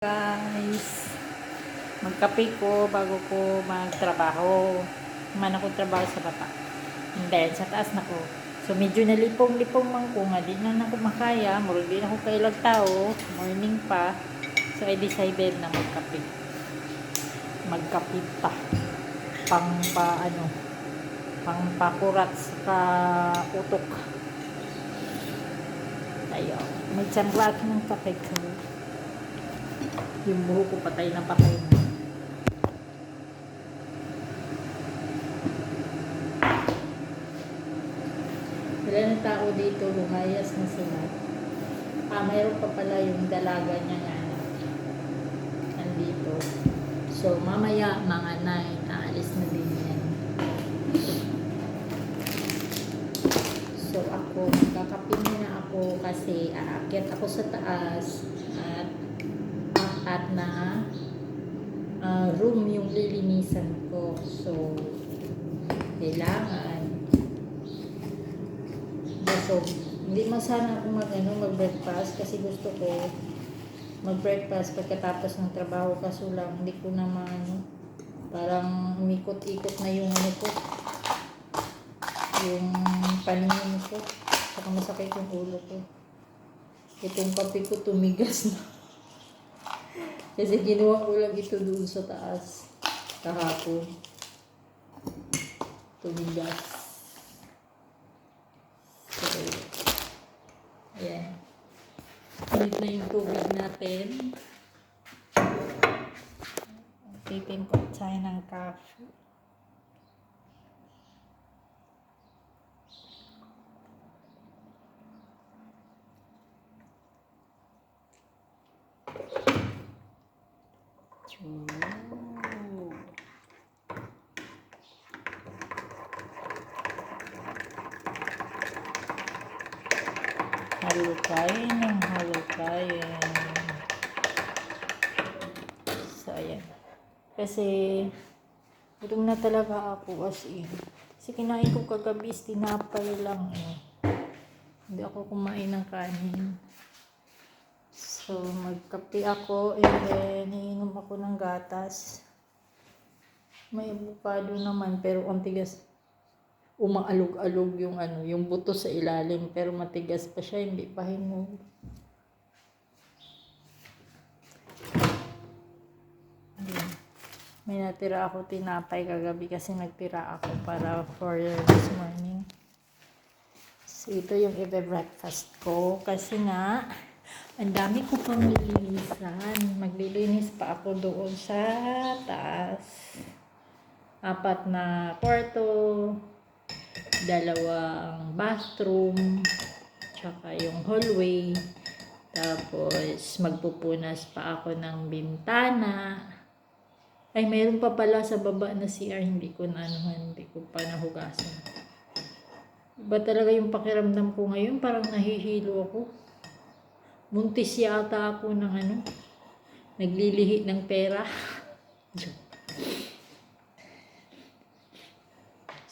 guys magkape ko bago ko magtrabaho. Man ako trabaho sa baba and then sa taas na ko. So medyo nalipong-lipong man ko nga. Di na ako makaya. Murag di na ako kailag tao. Morning pa. So I decided na magkape. Magkape pa. Pang pa ano pang pakurat sa utok. Ayaw may tsamblak ng kape ko yung buho ko patay na patay na. Wala na tao dito, lumayas na sila. Ah, mayroon pa pala yung dalaga niya na. Nandito. So, mamaya, mga 9, aalis na din yan. So, ako, magkakapin na ako kasi aakyat ako sa taas at at na ah, room yung lilinisan ko. So, kailangan. So, hindi man sana ako mag, ano, mag-breakfast kasi gusto ko mag-breakfast pagkatapos ng trabaho kaso lang hindi ko na ano, parang umikot-ikot na yung ano ko yung paningin ko saka masakit yung ulo ko itong kape ko tumigas na kasi ginawa ko lang ito doon sa taas. Kahapon. Tumigas. So, ayan. Init na yung tubig natin. Tipin ko tayo ng coffee. Ooh. Halukayin ng halukayin. So, ayan. Kasi, gutom na talaga ako as in. Kasi kinain ko kagabi tinapay lang eh. Hindi ako kumain ng kanin. So, magkape ako and then iinom ako ng gatas. May avocado naman pero ang tigas umaalog-alog yung ano, yung buto sa ilalim pero matigas pa siya, hindi pa hinog. May natira ako tinapay kagabi kasi nagtira ako para for this morning. So, ito yung ibe-breakfast ko kasi nga ang dami ko pang lilinisan. Maglilinis pa ako doon sa taas. Apat na kwarto, dalawang bathroom, tsaka yung hallway. Tapos, magpupunas pa ako ng bintana. Ay, mayroon pa pala sa baba na CR, hindi ko na anuhan, hindi ko pa nahugasan. Iba talaga yung pakiramdam ko ngayon, parang nahihilo ako. Muntis yata ako ng ano, naglilihi ng pera.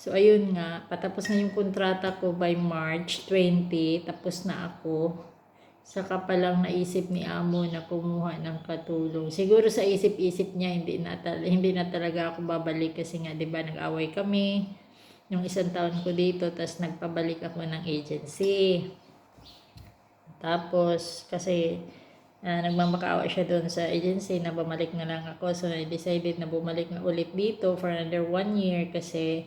so, ayun nga, patapos na yung kontrata ko by March 20, tapos na ako. Saka pa lang naisip ni Amo na kumuha ng katulong. Siguro sa isip-isip niya, hindi na, hindi na talaga ako babalik kasi nga, di ba, nag-away kami yung isang taon ko dito, tapos nagpabalik ako ng agency. Tapos, kasi uh, nagmamakaawa siya doon sa agency na bumalik na lang ako. So, I decided na bumalik na ulit dito for another one year kasi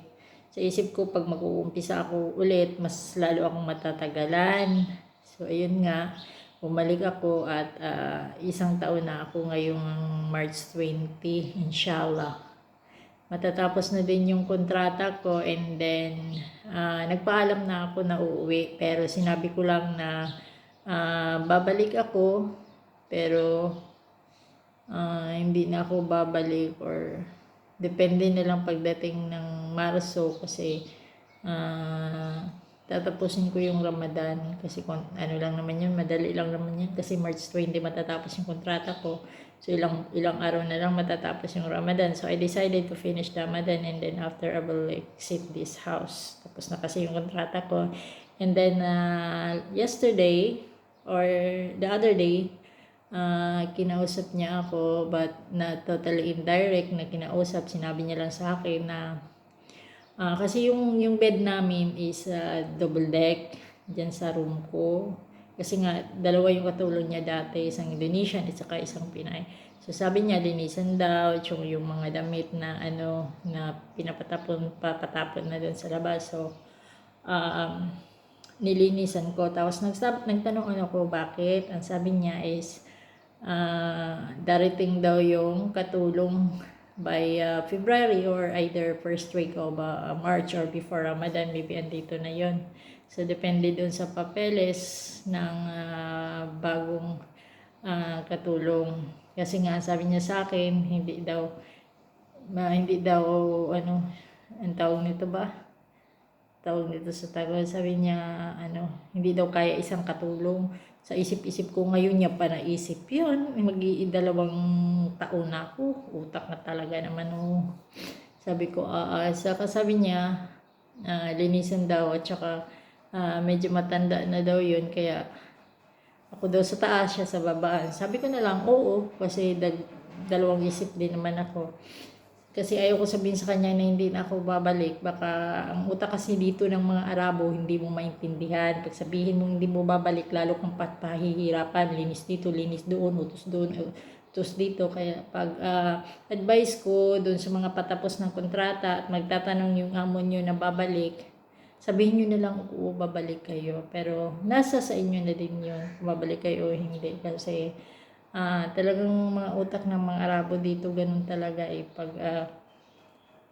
sa isip ko pag mag-uumpisa ako ulit, mas lalo akong matatagalan. So, ayun nga, bumalik ako at uh, isang taon na ako ngayong March 20, inshallah matatapos na din yung kontrata ko and then uh, nagpaalam na ako na uuwi pero sinabi ko lang na uh, babalik ako pero uh, hindi na ako babalik or depende na lang pagdating ng Marso kasi uh, tatapusin ko yung Ramadan kasi ano lang naman yun madali lang naman yun kasi March 20 matatapos yung kontrata ko So, ilang, ilang araw na lang matatapos yung Ramadan. So, I decided to finish Ramadan and then after I will exit this house. Tapos na kasi yung kontrata ko. And then, uh, yesterday, or the other day, ah, kinausap niya ako but na totally indirect na kinausap. Sinabi niya lang sa akin na Ah, kasi yung yung bed namin is ah, double deck diyan sa room ko. Kasi nga dalawa yung katulong niya dati, isang Indonesian at saka isang Pinay. So sabi niya linisan daw yung, yung mga damit na ano na pinapatapon papatapon na doon sa labas. So um, nilinisan ko tapos nagsab nagtanong ano ko bakit. Ang sabi niya is ah, darating daw yung katulong by uh, February or either first week of uh, March or before Ramadan, maybe andito na yon. So, depende dun sa papeles ng uh, bagong uh, katulong. Kasi nga, sabi niya sa akin, hindi daw, ma, hindi daw, ano, ang tawag nito ba? Tawag nito sa Tagalog, sabi niya, ano, hindi daw kaya isang katulong. Sa isip-isip ko ngayon niya pa naisip yun. Mag-iidalawang taon na ako. Utak na talaga naman oh. Sabi ko, ah, ah. Saka sabi niya, ah, linisan daw at saka ah, medyo matanda na daw yun. Kaya ako daw sa taas, siya sa baba. Sabi ko na lang, oo. Kasi dag, dalawang isip din naman ako. Kasi ayaw ko sabihin sa kanya na hindi na ako babalik. Baka ang utak kasi dito ng mga Arabo, hindi mo maintindihan. Pag sabihin mo hindi mo babalik, lalo kang pat pahihirapan. Linis dito, linis doon, utos doon, utos dito. Kaya pag ah, advice ko doon sa mga patapos ng kontrata at magtatanong yung amo nyo na babalik, sabihin nyo na lang kung babalik kayo. Pero nasa sa inyo na din yun, kung babalik kayo o hindi. Kasi ah talagang mga utak ng mga Arabo dito, ganun talaga eh. Pag ah,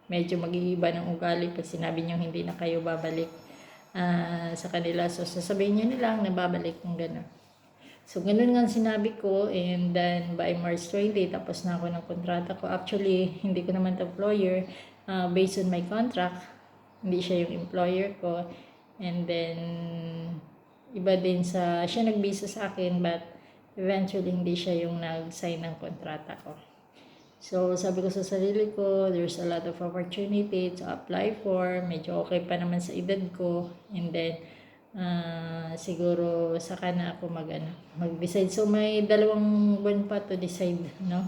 medyo mag-iiba ng ugali pag sinabi nyo hindi na kayo babalik ah, sa kanila. So, sasabihin nyo na lang na babalik ng gano'n. So, ganun nga sinabi ko and then by March 20, tapos na ako ng kontrata ko. Actually, hindi ko naman employer ah, based on my contract. Hindi siya yung employer ko. And then, iba din sa, siya nag-visa sa akin but eventually hindi siya yung nag-sign ng kontrata ko. So, sabi ko sa sarili ko, there's a lot of opportunity to apply for. Medyo okay pa naman sa edad ko. And then, ah, siguro saka na ako mag, ano, mag-decide. So, may dalawang buwan pa to decide, no?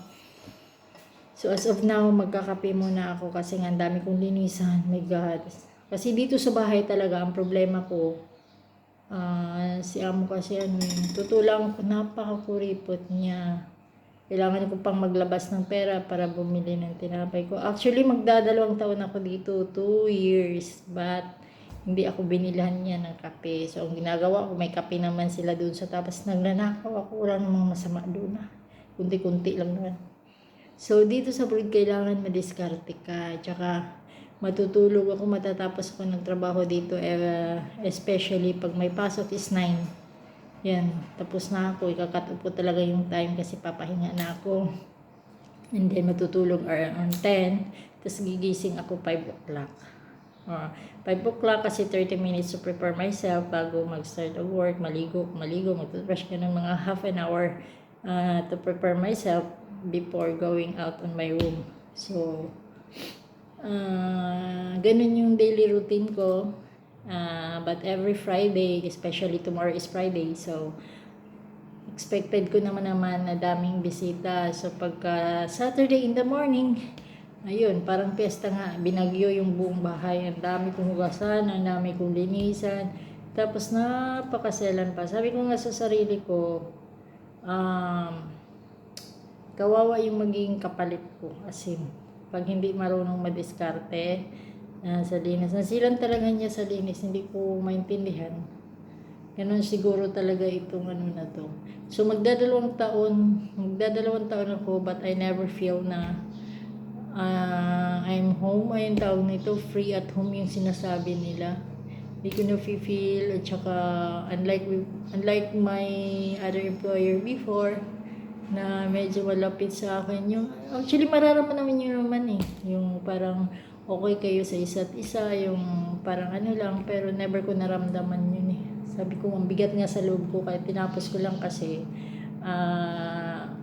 So, as of now, magkakape muna ako kasi nga dami kong linisan. My God. Kasi dito sa bahay talaga, ang problema ko, ah, si amo kasi ano, yun, tutulang ko, napakakuripot niya. Kailangan ko pang maglabas ng pera para bumili ng tinapay ko. Actually, magdadalawang taon ako dito, 2 years. But, hindi ako binilhan niya ng kape. So, ang ginagawa ko, may kape naman sila doon sa tapos nagnanakaw ako. Wala namang masama doon na. Kunti-kunti lang naman. So, dito sa brood, kailangan madiskarte ka. Tsaka, matutulog ako, matatapos ako ng trabaho dito. eh, especially pag may pasok is 9. Yan, tapos na ako. Ikakat po talaga yung time kasi papahinga na ako. And then matutulog around 10. Tapos gigising ako 5 o'clock. Uh, 5 o'clock kasi 30 minutes to prepare myself bago mag-start of work, maligo, maligo, mag-brush ka ng mga half an hour uh, to prepare myself before going out on my room. So, uh, ganun yung daily routine ko. Uh, but every Friday, especially tomorrow is Friday, so expected ko naman naman na daming bisita. So pagka Saturday in the morning, ayun, parang piyesta nga, binagyo yung buong bahay. Ang dami kong hugasan, ang dami kong linisan. Tapos napakaselan pa. Sabi ko nga sa sarili ko, um, kawawa yung magiging kapalit ko. As in, pag hindi marunong madiskarte, uh, sa linis. Nasilan talaga niya sa linis, hindi ko maintindihan. Ganun siguro talaga itong ano na to. So magdadalawang taon, magdadalawang taon ako but I never feel na uh, I'm home. Ayun tawag nito, free at home yung sinasabi nila. Hindi ko na feel at saka unlike, unlike my other employer before, na medyo malapit sa akin yung actually mararamdaman yun naman eh yung parang okay kayo sa isa't isa, yung parang ano lang, pero never ko naramdaman yun eh. Sabi ko, ang bigat nga sa loob ko, kaya tinapos ko lang kasi, ah, uh,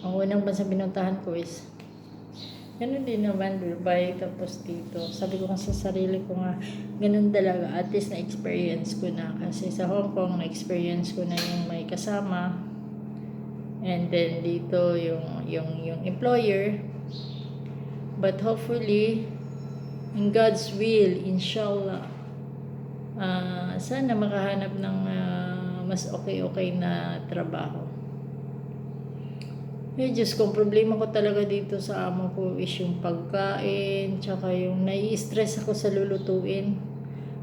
ang unang bansa binuntahan ko is, ganun din naman, Dubai, tapos dito. Sabi ko nga sa sarili ko nga, ganun talaga, at least na-experience ko na. Kasi sa Hong Kong, na-experience ko na yung may kasama, And then dito yung yung yung employer. But hopefully in God's will, inshallah, ah, sana makahanap ng ah, mas okay-okay na trabaho. Eh, Diyos ko, problema ko talaga dito sa amo ko is yung pagkain, tsaka yung nai-stress ako sa lulutuin.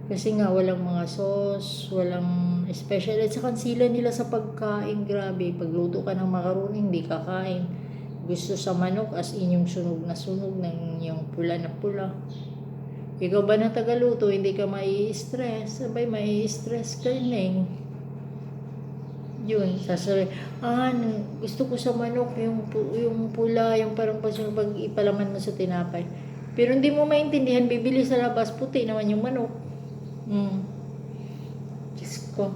Kasi nga, walang mga sauce, walang special. At saka ang sila nila sa pagkain, grabe. Pagluto ka ng macaroni, hindi kakain. Gusto sa manok, as in yung sunog na sunog, ng yung pula na pula. Ikaw ba na tagaluto, hindi ka mai-stress? Sabay, mai-stress ka rin yun, sasabi, ah, gusto ko sa manok, yung, yung pula, yung parang pas yung pag ipalaman mo sa tinapay. Pero hindi mo maintindihan, bibili sa labas, puti naman yung manok. Hmm. Ko.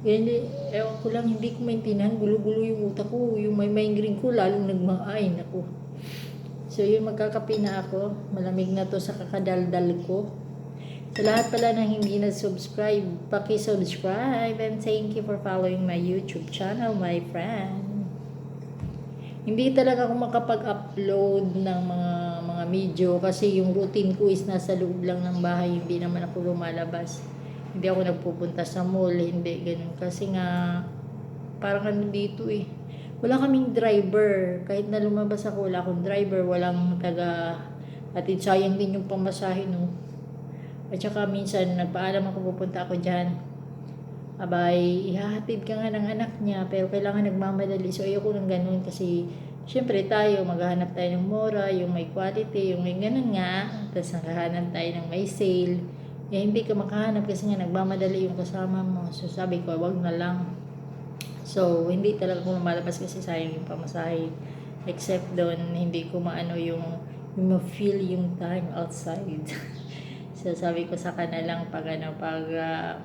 Hindi, ewan ko lang, hindi ko maintindihan, gulo-gulo yung utak ko, yung may migraine ko, lalong nagmaain ako. So yun, magkakape na ako. Malamig na to sa kakadaldal ko. Sa lahat pala na hindi na-subscribe, paki-subscribe and thank you for following my YouTube channel, my friend. Hindi talaga ako makapag-upload ng mga mga video kasi yung routine ko is nasa loob lang ng bahay, hindi naman ako lumalabas. Hindi ako nagpupunta sa mall, hindi ganun. Kasi nga, parang ano dito eh. Wala kaming driver. Kahit na lumabas ako, wala akong driver, walang taga atid sayang din yung pamasahe no. At saka minsan nagpaalam ako pupunta ako dyan. Abay, ihahatid ka nga ng anak niya pero kailangan nagmamadali. So ayoko ng ganun kasi syempre tayo maghahanap tayo ng mura, yung may quality, yung may ganun nga. Tapos naghahanap tayo ng may sale. Eh, hindi ka makahanap kasi nga nagmamadali yung kasama mo. So sabi ko, wag na lang. So, hindi talaga ako lumalabas kasi sayang yung pamasahe. Except doon, hindi ko maano yung, yung ma-feel yung time outside. so, sabi ko sa kanalang pag ano, pag ah,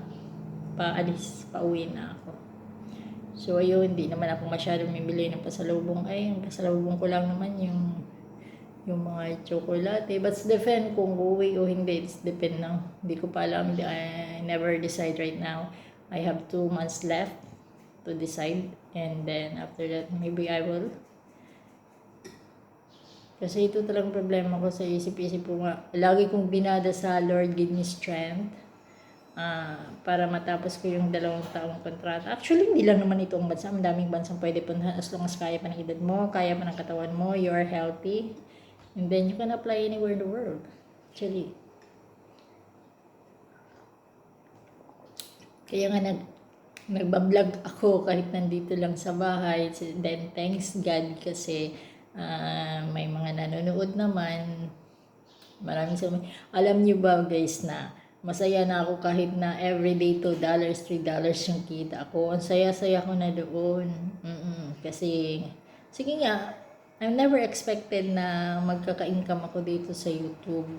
paalis, pauwi na ako. So, ayun, hindi naman ako masyadong mimili ng pasalubong. Ay, yung pasalubong ko lang naman yung yung mga tsokolate. But depend kung uuwi o hindi. It's depend na. Hindi ko pa alam. I never decide right now. I have two months left to decide. And then after that, maybe I will. Kasi ito talagang problema ko sa isip-isip ko nga. Lagi kong binada sa Lord, give me strength. ah, para matapos ko yung dalawang taong kontrata. Actually, hindi lang naman ito ang bansa. Ang daming bansang pwede puntahan as long as kaya pa ng edad mo, kaya pa ng katawan mo, you are healthy. And then you can apply anywhere in the world. Actually. Kaya nga nag nagbablog ako kahit nandito lang sa bahay. Then thanks God kasi ah, may mga nanonood naman. Maraming salamat. Alam niyo ba guys na masaya na ako kahit na everyday $2, $3 yung kita ko. Ang saya-saya ko na doon. Mm-mm. Kasi, sige nga, I never expected na magkaka-income ako dito sa YouTube.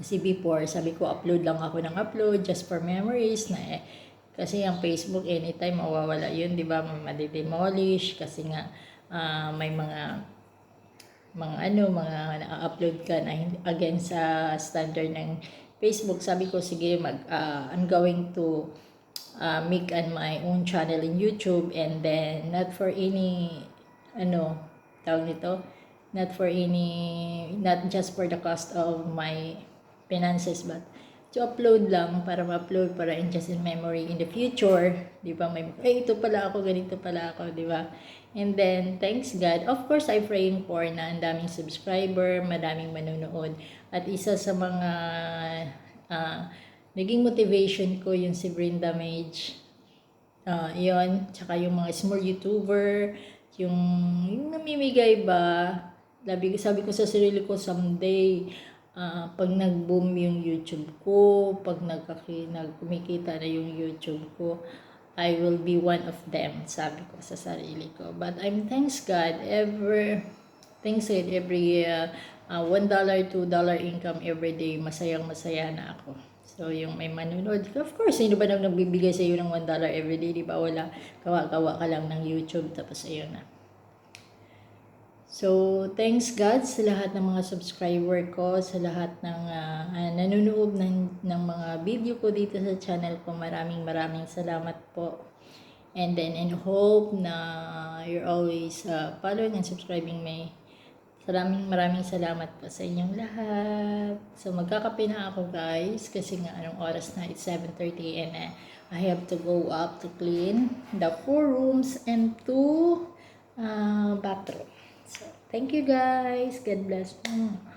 Kasi before, sabi ko, upload lang ako ng upload just for memories na eh. Kasi ang Facebook, anytime mawawala yun, di ba? Madidemolish kasi nga ah, may mga mga ano, mga na-upload ka na against sa standard ng Facebook. Sabi ko, sige, mag, ah, I'm going to uh, make an my own channel in YouTube and then not for any, ano, tawag nito, not for any, not just for the cost of my finances, but to upload lang para ma-upload para in just in memory in the future, di ba? May, eh, ito pala ako, ganito pala ako, di ba? And then, thanks God. Of course, I praying for na ang daming subscriber, madaming manonood. At isa sa mga ah, naging motivation ko yung si Brenda Mage. Ah, yon tsaka yung mga small YouTuber, yung, yung namimigay ba, sabi, sabi ko sa sarili ko, someday, ah, pag nag-boom yung YouTube ko, pag nagkaki, nagkumikita na yung YouTube ko, I will be one of them, sabi ko sa sarili ko. But I'm thanks God, ever, thanks God, every uh, uh, $1, $2 income every day, masayang masaya na ako. So, yung may manunod, of course, sino ba nang nagbibigay sa iyo ng $1 every day, di ba? Wala, kawa-kawa ka lang ng YouTube, tapos ayun na. So, thanks God sa lahat ng mga subscriber ko, sa lahat ng ah, nanonood ng, ng mga video ko dito sa channel ko. Maraming maraming salamat po. And then, in hope na you're always uh, following and subscribing my Maraming maraming salamat po sa inyong lahat. So magkakape na ako guys kasi nga anong oras na it's 7.30 and uh, I have to go up to clean the four rooms and two uh, bathroom. So thank you guys. God bless. Mm.